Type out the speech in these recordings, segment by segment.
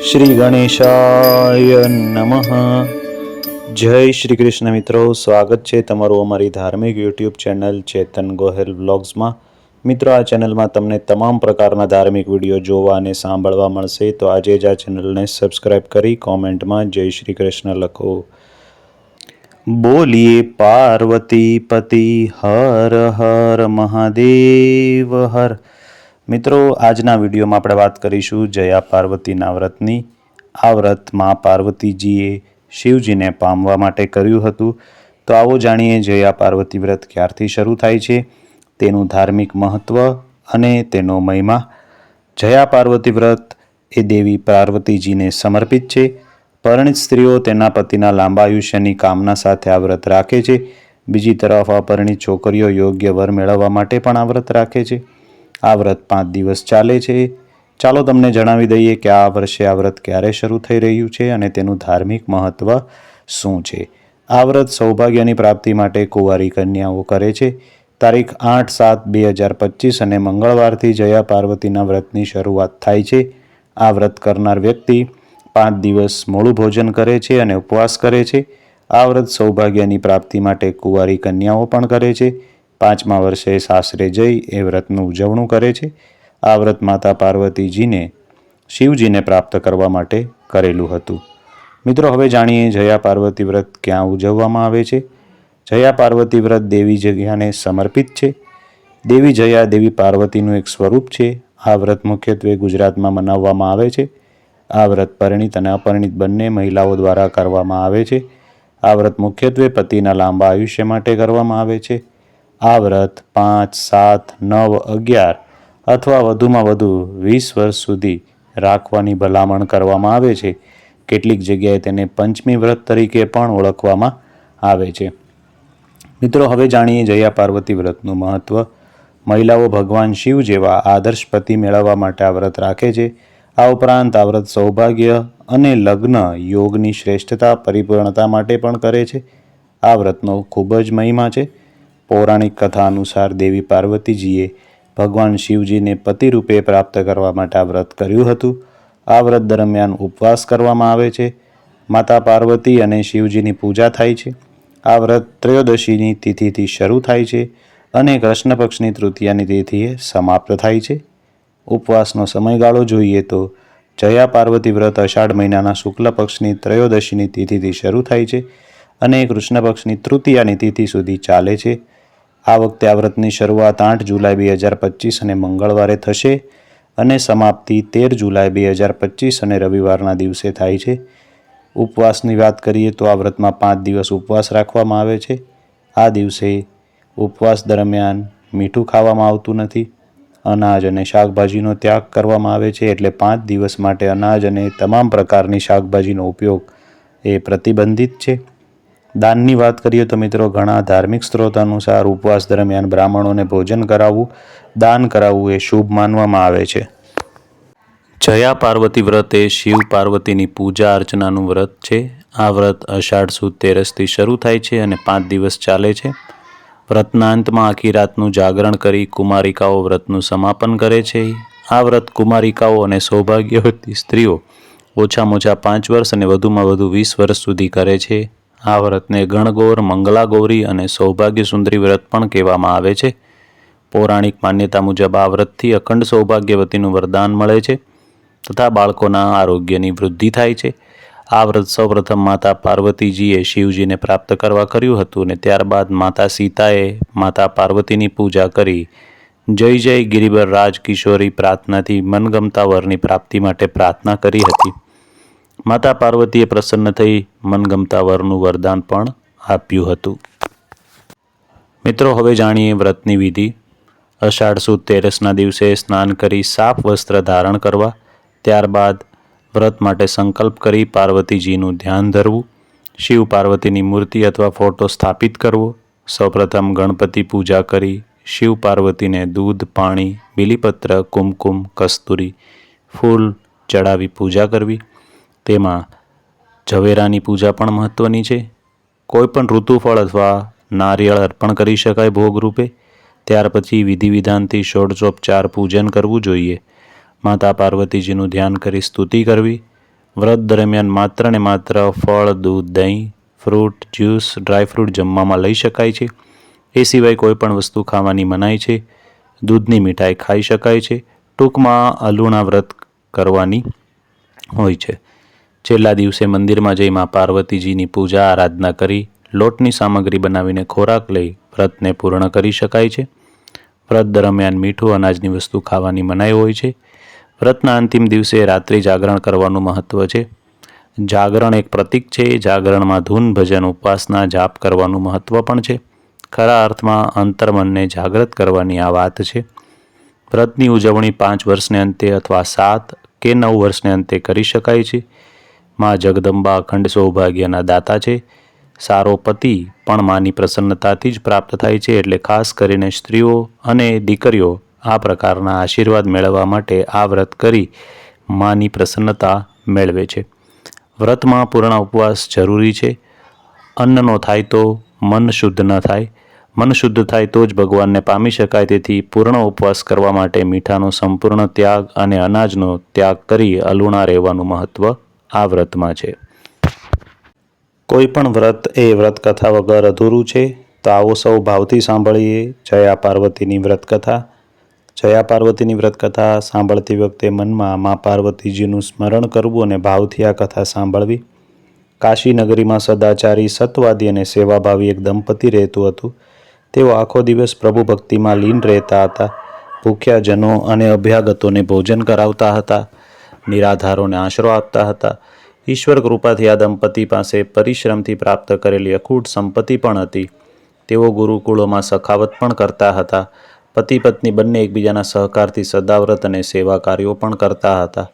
શ્રી ગણેશાય નમઃ. જય શ્રી કૃષ્ણ મિત્રો, સ્વાગત છે તમારું અમારી ધાર્મિક યુટ્યુબ ચેનલ ચેતન ગોહેલ વ્લોગ્સમાં મિત્રો, આ ચેનલમાં તમને તમામ પ્રકારના ધાર્મિક વીડિયો જોવા અને સાંભળવા મળશે. તો આજે જ આ ચેનલને સબસ્ક્રાઇબ કરી કોમેન્ટમાં જય શ્રી કૃષ્ણ લખો. બોલીએ, પાર્વતી પતિ, હર હર, મહાદેવ, હર. મિત્રો, આજના વિડીયોમાં આપણે વાત કરીશું જયા પાર્વતીના વ્રતની. આ વ્રતમાં પાર્વતીજીએ શિવજીને પામવા માટે કર્યું હતું. તો આવો જાણીએ જયા પાર્વતી વ્રત ક્યારથી શરૂ થાય છે. તેનું ધાર્મિક મહત્ત્વ અને તેનો મહિમા. જયા પાર્વતી વ્રત એ દેવી પાર્વતીજીને સમર્પિત છે. પરણિત સ્ત્રીઓ તેના પતિના લાંબા આયુષ્યની કામના સાથે આ વ્રત રાખે છે. બીજી તરફ અપરિણિત છોકરીઓ યોગ્ય વર મેળવવા માટે પણ આ વ્રત રાખે છે. આ વ્રત પાંચ દિવસ ચાલે છે. ચાલો તમને જણાવી દઈએ કે આ વર્ષે આ વ્રત ક્યારે શરૂ થઈ રહ્યું છે અને તેનું ધાર્મિક મહત્ત્વ શું છે. આ વ્રત સૌભાગ્યની પ્રાપ્તિ માટે કુંવારી કન્યાઓ કરે છે. તારીખ આઠ સાત બે હજાર પચીસ અને મંગળવારથી જયા પાર્વતીના વ્રતની શરૂઆત થાય છે. આ વ્રત કરનાર વ્યક્તિ પાંચ દિવસ મોડું ભોજન કરે છે અને ઉપવાસ કરે છે. આ વ્રત સૌભાગ્યની પ્રાપ્તિ માટે કુંવારી કન્યાઓ પણ કરે છે. પાંચમા વર્ષે સાસરે જઈ એ વ્રતનું ઉજવણું કરે છે. આ વ્રત માતા પાર્વતીજીને શિવજીને પ્રાપ્ત કરવા માટે કરેલું હતું. મિત્રો, હવે જાણીએ જયા પાર્વતી વ્રત ક્યાં ઉજવવામાં આવે છે. જયા પાર્વતી વ્રત દેવી જગ્યાને સમર્પિત છે. દેવી જયા દેવી પાર્વતીનું એક સ્વરૂપ છે. આ વ્રત મુખ્યત્વે ગુજરાતમાં મનાવવામાં આવે છે. આ વ્રત પરિણીત અને અપરિણીત બંને મહિલાઓ દ્વારા કરવામાં આવે છે. આ વ્રત મુખ્યત્વે પતિના લાંબા આયુષ્ય માટે કરવામાં આવે છે. આ વ્રત પાંચ, સાત, નવ, અગિયાર અથવા વધુમાં વધુ વીસ વર્ષ સુધી રાખવાની ભલામણ કરવામાં આવે છે. કેટલીક જગ્યાએ તેને પંચમી વ્રત તરીકે પણ ઓળખવામાં આવે છે. મિત્રો, હવે જાણીએ જયા પાર્વતી વ્રતનું મહત્ત્વ મહિલાઓ ભગવાન શિવ જેવા આદર્શ પતિ મેળવવા માટે આ વ્રત રાખે છે. આ ઉપરાંત આ વ્રત સૌભાગ્ય અને લગ્ન યોગની શ્રેષ્ઠતા, પરિપૂર્ણતા માટે પણ કરે છે. આ વ્રતનો ખૂબ જ મહિમા છે. પૌરાણિક કથા અનુસાર દેવી પાર્વતીજીએ ભગવાન શિવજીને પતિ રૂપે પ્રાપ્ત કરવા માટે આ વ્રત કર્યું હતું. આ વ્રત દરમિયાન ઉપવાસ કરવામાં આવે છે. માતા પાર્વતી અને શિવજીની પૂજા થાય છે. આ વ્રત ત્રયોદશીની તિથિથી શરૂ થાય છે અને કૃષ્ણ પક્ષની તૃતીયાની તિથિએ સમાપ્ત થાય છે. ઉપવાસનો સમયગાળો જોઈએ તો જયા પાર્વતી વ્રત અષાઢ મહિનાના શુક્લ પક્ષની ત્રયોદશીની તિથિથી શરૂ થાય છે અને કૃષ્ણ પક્ષની તૃતીયાની તિથિ સુધી ચાલે છે. આ વખતે આ વ્રતની શરૂઆત આઠ જુલાઈ બે હજાર પચીસ અને મંગળવારે થશે અને સમાપ્તિ તેર જુલાઈ બે હજાર પચીસ અને રવિવારના દિવસે થાય છે. ઉપવાસની વાત કરીએ તો આ વ્રતમાં પાંચ દિવસ ઉપવાસ રાખવામાં આવે છે. આ દિવસે ઉપવાસ દરમિયાન મીઠું ખાવામાં આવતું નથી. અનાજ અને શાકભાજીનો ત્યાગ કરવામાં આવે છે એટલે પાંચ દિવસ માટે અનાજ અને તમામ પ્રકારની શાકભાજીનો ઉપયોગ એ પ્રતિબંધિત છે. દાનની વાત કરીએ તો મિત્રો ઘણા ધાર્મિક સ્ત્રોત અનુસાર ઉપવાસ દરમિયાન બ્રાહ્મણોને ભોજન કરાવવું, દાન કરાવવું એ શુભ માનવામાં આવે છે. જયા પાર્વતી વ્રત એ શિવ પાર્વતીની પૂજા અર્ચનાનું વ્રત છે. આ વ્રત અષાઢ સુદ તેરસથી શરૂ થાય છે અને પાંચ દિવસ ચાલે છે. વ્રતના અંતમાં આખી રાતનું જાગરણ કરી કુમારિકાઓ વ્રતનું સમાપન કરે છે. આ વ્રત કુમારિકાઓ અને સૌભાગ્યવતી સ્ત્રીઓ ઓછામાં ઓછા પાંચ વર્ષ અને વધુમાં વધુ વીસ વર્ષ સુધી કરે છે. આ વ્રતને ગણગૌર, મંગલાગૌરી અને સૌભાગ્ય સુંદરી વ્રત પણ કહેવામાં આવે છે. પૌરાણિક માન્યતા મુજબ આ વ્રતથી અખંડ સૌભાગ્યવતીનું વરદાન મળે છે તથા બાળકોના આરોગ્યની વૃદ્ધિ થાય છે. આ વ્રત સૌપ્રથમ માતા પાર્વતીજીએ શિવજીને પ્રાપ્ત કરવા કર્યું હતું અને ત્યારબાદ માતા સીતાએ માતા પાર્વતીની પૂજા કરી. જય જય ગિરિબર રાજ કિશોરી પ્રાર્થનાથી મનગમતા વરની પ્રાપ્તિ માટે પ્રાર્થના કરી હતી. માતા પાર્વતીએ પ્રસન્ન થઈ મનગમતા વરનું વરદાન પણ આપ્યું હતું. મિત્રો, હવે જાણીએ વ્રતની વિધિ. અષાઢ સુદ તેરસના દિવસે સ્નાન કરી સાફ વસ્ત્ર ધારણ કરવા. ત્યારબાદ વ્રત માટે સંકલ્પ કરી પાર્વતીજીનું ધ્યાન ધરવું, શિવ પાર્વતીની મૂર્તિ અથવા ફોટો સ્થાપિત કરવો. સૌપ્રથમ ગણપતિ પૂજા કરી, શિવ પાર્વતીને દૂધ, પાણી, બીલીપત્ર, કુમકુમ, કસ્તુરી, ફૂલ ચડાવી પૂજા કરવી. તેમાં ઝવેરાની પૂજા પણ મહત્ત્વની છે. કોઈપણ ઋતુફળ અથવા નારિયેળ અર્પણ કરી શકાય ભોગ રૂપે ત્યાર પછી વિધિ વિધાનથી ષોડશોપચાર પૂજન કરવું જોઈએ. માતા પાર્વતીજીનું ધ્યાન કરી સ્તુતિ કરવી. વ્રત દરમિયાન માત્ર ને માત્ર ફળ, દૂધ, દહીં, ફ્રૂટ, જ્યુસ ડ્રાયફ્રૂટ જમવામાં લઈ શકાય છે. એ સિવાય કોઈ પણ વસ્તુ ખાવાની મનાય છે. દૂધની મીઠાઈ ખાઈ શકાય છે. ટૂંકમાં અલુણા વ્રત કરવાની હોય છે. છેલ્લા દિવસે મંદિરમાં જઈ મા પાર્વતીજીની પૂજા, આરાધના કરી, લોટની સામગ્રી બનાવીને ખોરાક લઈ વ્રતને પૂર્ણ કરી શકાય છે. વ્રત દરમિયાન મીઠું અનાજની વસ્તુ ખાવાની મનાઈ હોય છે. વ્રતના અંતિમ દિવસે રાત્રિ જાગરણ કરવાનું મહત્વ છે. જાગરણ એક પ્રતીક છે. જાગરણમાં ધૂન, ભજન ઉપાસના જાપ કરવાનું મહત્વ પણ છે. ખરા અર્થમાં અંતર્મનને જાગૃત કરવાની આ વાત છે. વ્રતની ઉજવણી પાંચ વર્ષને અંતે અથવા સાત કે નવ વર્ષને અંતે કરી શકાય છે. માં જગદંબા અખંડ સૌભાગ્યના દાતા છે. સારો પતિ પણ માની પ્રસન્નતાથી જ પ્રાપ્ત થાય છે એટલે ખાસ કરીને સ્ત્રીઓ અને દીકરીઓ આ પ્રકારના આશીર્વાદ મેળવવા માટે આ વ્રત કરી માની પ્રસન્નતા મેળવે છે. વ્રતમાં પૂર્ણ ઉપવાસ જરૂરી છે. અન્નનો થાય તો મન શુદ્ધ ન થાય. મન શુદ્ધ થાય તો જ ભગવાનને પામી શકાય. તેથી પૂર્ણ ઉપવાસ કરવા માટે મીઠાનો સંપૂર્ણ ત્યાગ અને અનાજનો ત્યાગ કરી અલુણા રહેવાનું મહત્ત્વ આ વ્રતમાં છે. કોઈ પણ વ્રત, એ વ્રત કથા વગર અધૂરું છે? તો આવો સૌ ભાવથી સાંભળીએ જયા પાર્વતીની વ્રત કથા જયા પાર્વતીની વ્રત કથા સાંભળતી વખતે મનમાં મા પાર્વતીજીનું સ્મરણ કરવું અને ભાવથી આ કથા સાંભળવી. કાશી નગરીમાં સદાચારી, સત્વાદી અને સેવાભાવી એક દંપતી રહેતું હતું. તેઓ આખો દિવસ પ્રભુ ભક્તિમાં લીન રહેતા હતા. ભૂખ્યા જનો અને અભ્યાગતોને ભોજન કરાવતા હતા. નિરાધારોને આશરો આપતા હતા. ઈશ્વર કૃપાથી આ દંપતી પાસે પરિશ્રમથી પ્રાપ્ત કરેલી અખૂટ સંપત્તિ પણ હતી. તેઓ ગુરુકુળોમાં સખાવત પણ કરતા હતા. પતિ પત્ની બંને એકબીજાના સહકારથી સદાવ્રત અને સેવા કાર્યો પણ કરતા હતા.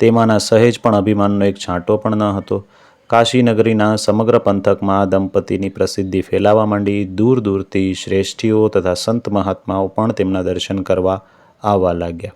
તેમાંના સહેજ પણ અભિમાનનો એક છાંટો પણ ન હતો. કાશીનગરીના સમગ્ર પંથકમાં આ દંપતીની પ્રસિદ્ધિ ફેલાવા માંડી. દૂર દૂરથી શ્રેષ્ઠીઓ તથા સંત મહાત્માઓ પણ તેમના દર્શન કરવા આવવા લાગ્યા.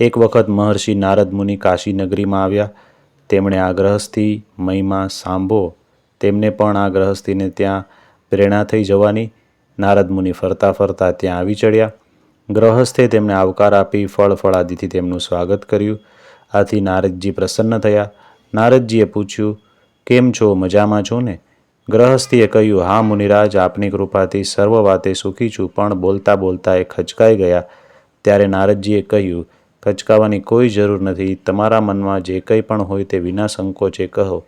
એક વખત મહર્ષિ નારદ મુનિ કાશીનગરીમાં આવ્યા. તેમણે આ ગ્રહસ્થી મહિમા સાંભો. તેમને પણ આ ગ્રહસ્થીને ત્યાં પ્રેરણા થઈ જવાની. નારદ મુનિ ફરતા ફરતા ત્યાં આવી ચડ્યા. ગ્રહસ્થે તેમને આવકાર આપી ફળ ફળાદિથી તેમનું સ્વાગત કર્યું. આથી નારદજી પ્રસન્ન થયા. નારદજીએ પૂછ્યું, કેમ છો? મજામાં છો ને? ગ્રહસ્થીએ કહ્યું, હા મુનિરાજ, આપની કૃપાથી સર્વ વાતે સુખી છું, પણ બોલતા બોલતા એ ખચકાઈ ગયા. ત્યારે નારદજીએ કહ્યું ખચકાવાની કોઈ જરૂર નથી. તમારા મનમાં જે કંઈ પણ હોય તે વિના સંકોચે કહો.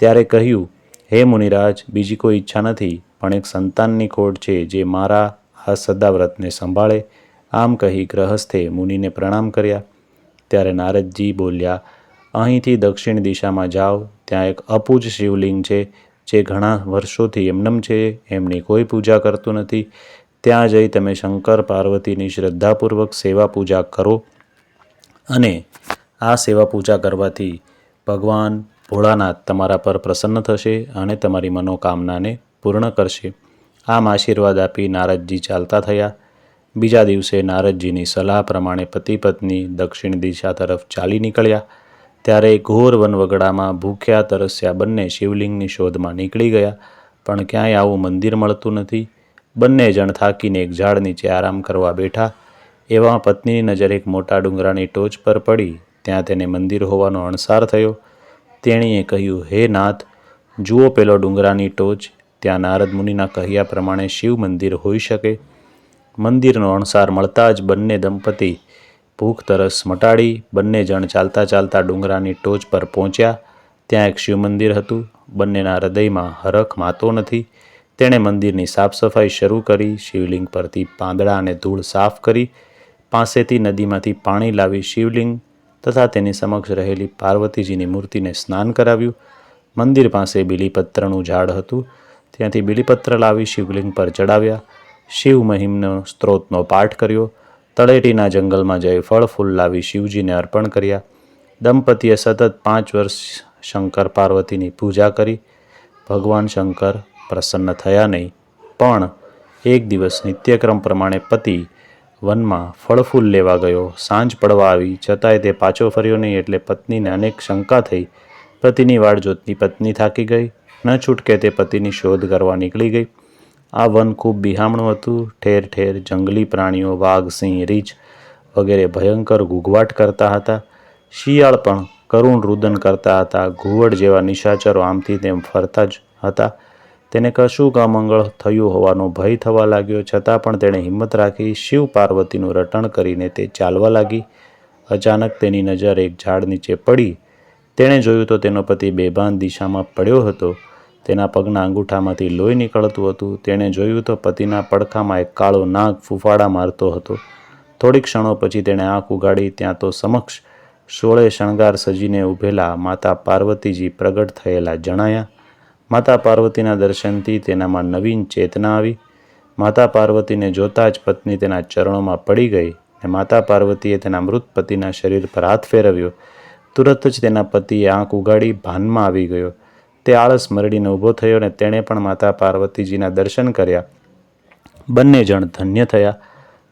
ત્યારે કહ્યું, હે મુનિરાજ, બીજી કોઈ ઈચ્છા નથી, પણ એક સંતાનની ખોટ છે જે મારા આ સદાવ્રતને સંભાળે. આમ કહી ગ્રહસ્થે મુનિને પ્રણામ કર્યા. ત્યારે નારદજી બોલ્યા, અહીંથી દક્ષિણ દિશામાં જાઓ. ત્યાં એક અપૂજ શિવલિંગ છે, જે ઘણા વર્ષોથી એમનમ છે, એમની કોઈ પૂજા કરતું નથી. ત્યાં જઈ તમે શંકર પાર્વતીની શ્રદ્ધાપૂર્વક સેવા પૂજા કરો. અને આ સેવા પૂજા કરવાથી ભગવાન ભોળાનાથ તમારા પર પ્રસન્ન થશે અને તમારી મનોકામનાને પૂર્ણ કરશે. આમ આશીર્વાદ આપી નારદજી ચાલતા થયા. બીજા દિવસે નારદજીની સલાહ પ્રમાણે પતિ પત્ની દક્ષિણ દિશા તરફ ચાલી નીકળ્યા. ત્યારે ઘોર વનવગડામાં ભૂખ્યા તરસ્યા બંને શિવલિંગની શોધમાં નીકળી ગયા. પણ ક્યાંય આવું મંદિર મળતું નથી. બંને જણ થાકીને એક ઝાડ નીચે આરામ કરવા બેઠા. એવામાં પત્નીની નજર એક મોટા ડુંગરાની ટોચ પર પડી. ત્યાં તેને મંદિર હોવાનો અણસાર થયો. તેણીએ કહ્યું, હે નાથ, જુઓ પેલો ડુંગરાની ટોચ. ત્યાં નારદ મુનિના કહ્યા પ્રમાણે શિવ મંદિર હોઈ શકે. મંદિરનો અણસાર મળતા જ બંને દંપતી ભૂખ તરસ મટાડી. બંને જણ ચાલતા ચાલતા ડુંગરાની ટોચ પર પહોંચ્યા. ત્યાં એક શિવ મંદિર હતું. બંનેના હૃદયમાં હરખ માતો નથી. તેણે મંદિરની સાફ સફાઈ શરૂ કરી. શિવલિંગ પરથી પાંદડા અને ધૂળ સાફ કરી. પાસેથી નદીમાંથી પાણી લાવી શિવલિંગ તથા તેની સમક્ષ રહેલી પાર્વતીજીની મૂર્તિને સ્નાન કરાવ્યું. મંદિર પાસે બીલીપત્રનું ઝાડ હતું. ત્યાંથી બીલીપત્ર લાવી શિવલિંગ પર ચડાવ્યા. શિવ મહિમનો સ્ત્રોતનો પાઠ કર્યો. તળેટીના જંગલમાં જઈ ફળ ફૂલ લાવી શિવજીને અર્પણ કર્યા. દંપતીએ સતત પાંચ વર્ષ શંકર પાર્વતીની પૂજા કરી. ભગવાન શંકર પ્રસન્ન થયા નહીં. પણ એક દિવસ નિત્યક્રમ પ્રમાણે પતિ વનમાં ફળફૂલ લેવા ગયો. સાંજ પડવા આવી. છતાંય તે પાછો ફર્યો નહીં એટલે પત્નીને અનેક શંકા થઈ. પતિની વાડ જોતની પત્ની થાકી ગઈ. ન છૂટકે તે પતિની શોધ કરવા નીકળી ગઈ. આ વન ખૂબ બિહામણું હતું. ઠેર ઠેર જંગલી પ્રાણીઓ, વાઘ, સિંહ, રીંછ વગેરે ભયંકર ઘૂઘવાટ કરતા હતા. શિયાળ પણ કરુણ રુદન કરતા હતા. ઘુવડ જેવા નિશાચરો આમથી તેમ ફરતા જ હતા. તેને કશુંક અમંગળ થયું હોવાનો ભય થવા લાગ્યો, છતાં પણ તેણે હિંમત રાખી શિવ પાર્વતીનું રટણ કરીને તે ચાલવા લાગી. અચાનક તેની નજર એક ઝાડ નીચે પડી. તેણે જોયું તો તેનો પતિ બેભાન દિશામાં પડ્યો હતો. તેના પગના અંગૂઠામાંથી લોહી નીકળતું હતું. તેણે જોયું તો પતિના પડખામાં એક કાળો નાગ ફૂફાડા મારતો હતો. થોડીક ક્ષણો પછી તેણે આંખ ઉગાડી, ત્યાં તો સમક્ષ સોળે શણગાર સજીને ઊભેલા માતા પાર્વતીજી પ્રગટ થયેલા જણાયા. માતા પાર્વતીના દર્શનથી તેનામાં નવીન ચેતના આવી. માતા પાર્વતીને જોતાં જ પત્ની તેના ચરણોમાં પડી ગઈ અને માતા પાર્વતીએ તેના મૃત પતિના શરીર પર હાથ ફેરવ્યો. તુરત જ તેના પતિએ આંખ ઉગાડી ભાનમાં આવી ગયો. તે આળસ મરડીને ઊભો થયો અને તેણે પણ માતા પાર્વતીજીના દર્શન કર્યા. બંને જણ ધન્ય થયા.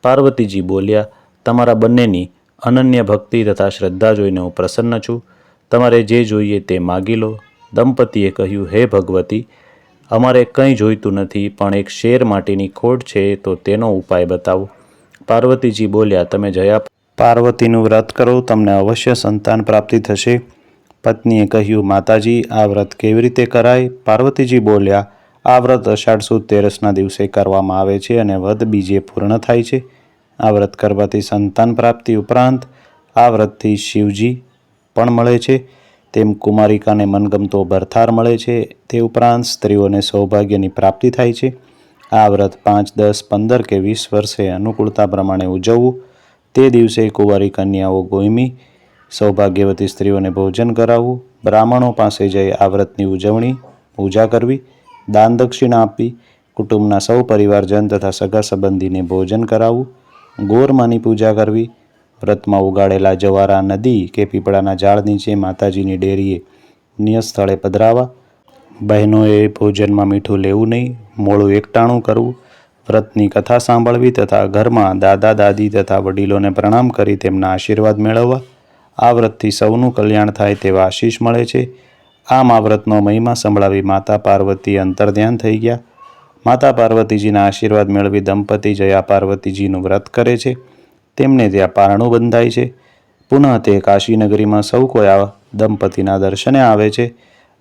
પાર્વતીજી બોલ્યા, તમારા બંનેની અનન્ય ભક્તિ તથા શ્રદ્ધા જોઈને હું પ્રસન્ન છું. તમારે જે જોઈએ તે માગી લો. દંપતીએ કહ્યું, હે ભગવતી, અમારે કંઈ જોઈતું નથી, પણ એક શેર માટેની ખોટ છે, તો તેનો ઉપાય બતાવો. પાર્વતીજી બોલ્યા, તમે જયા પાર્વતીનું વ્રત કરો, તમને અવશ્ય સંતાન પ્રાપ્તિ થશે. પત્નીએ કહ્યું, માતાજી, આ વ્રત કેવી રીતે કરાય? પાર્વતીજી બોલ્યા, આ વ્રત અષાઢ સુદ તેરસના દિવસે કરવામાં આવે છે અને વધ બીજે પૂર્ણ થાય છે. આ વ્રત કરવાથી સંતાન પ્રાપ્તિ ઉપરાંત આ વ્રતથી શિવજી પણ મળે છે. તેમ કુમારિકાને મનગમતો ભરથાર મળે છે. તે ઉપરાંત સ્ત્રીઓને સૌભાગ્યની પ્રાપ્તિ થાય છે. આ વ્રત પાંચ, દસ, પંદર કે વીસ વર્ષે અનુકૂળતા પ્રમાણે ઉજવવું. તે દિવસે કુંવારી કન્યાઓ ગોયમી, સૌભાગ્યવતી સ્ત્રીઓને ભોજન કરાવવું. બ્રાહ્મણો પાસે જઈ આ વ્રતની ઉજવણી, પૂજા કરવી, દાન દક્ષિણા આપવી, કુટુંબના સૌ પરિવારજન તથા સગા સંબંધીને ભોજન કરાવવું. ગોરમાની પૂજા કરવી વ્રતમાં ઉગાડેલા જવારા નદી કે પીપળાના ઝાડ નીચે માતાજીની ડેરીએ નિયત સ્થળે પધરાવા, બહેનોએ ભોજનમાં મીઠું લેવું નહીં, મોડું એકટાણું કરવું, વ્રતની કથા સાંભળવી તથા ઘરમાં દાદા, દાદી તથા વડીલોને પ્રણામ કરી તેમના આશીર્વાદ મેળવવા, આ વ્રતથી સૌનું કલ્યાણ થાય તેવા આશીષ મળે છે. આમ આ વ્રતનો મહિમા સંભળાવી માતા પાર્વતી અંતર્ધ્યાન થઈ ગયા. માતા પાર્વતીજીના આશીર્વાદ મેળવી દંપતી જયા પાર્વતીજીનું વ્રત કરે છે. તેમને ત્યાં પારણું બંધાય છે. પુનઃ તે કાશીનગરીમાં સૌ કોઈ આ દંપતીના દર્શને આવે છે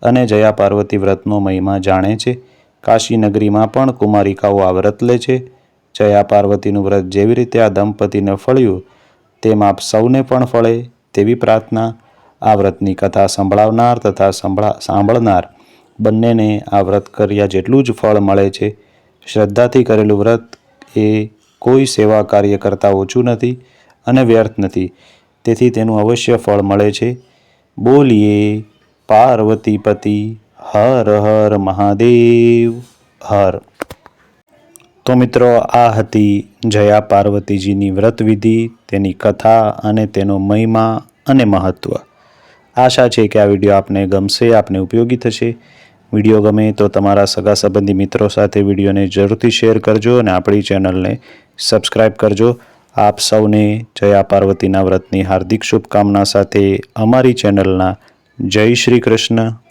અને જયા પાર્વતી વ્રતનો મહિમા જાણે છે. કાશીનગરીમાં પણ કુમારિકાઓ આ વ્રત લે છે. જયા પાર્વતીનું વ્રત જેવી રીતે આ દંપતીને ફળ્યું, તેમ આપ સૌને પણ ફળે તેવી પ્રાર્થના. આ વ્રતની કથા સંભળાવનાર તથા સંભળા, સાંભળનાર બંનેને આ વ્રત કર્યા જેટલું જ ફળ મળે છે. શ્રદ્ધાથી કરેલું વ્રત એ કોઈ સેવા કાર્ય કરતાં ઓછું નથી અને વ્યર્થ નથી. તેથી તેનું અવશ્ય ફળ મળે છે. બોલીએ પાર્વતી પતિ હર હર મહાદેવ, હર. તો મિત્રો, આ હતી જયા પાર્વતીજીની વ્રતવિધિ, તેની કથા અને તેનો મહિમા અને મહત્ત્વ આશા છે કે આ વીડિયો આપને ગમશે, આપને ઉપયોગી થશે. વીડિયો ગમે તો તમારા સગા સંબંધી મિત્રો સાથે વિડીયોને જરૂરથી શેર કરજો અને આપણી ચેનલને સબસ્ક્રાઈબ કરજો. આપ સૌને જયા પાર્વતીના વ્રતની હાર્દિક શુભકામના સાથે અમારી ચેનલના જય શ્રી કૃષ્ણ.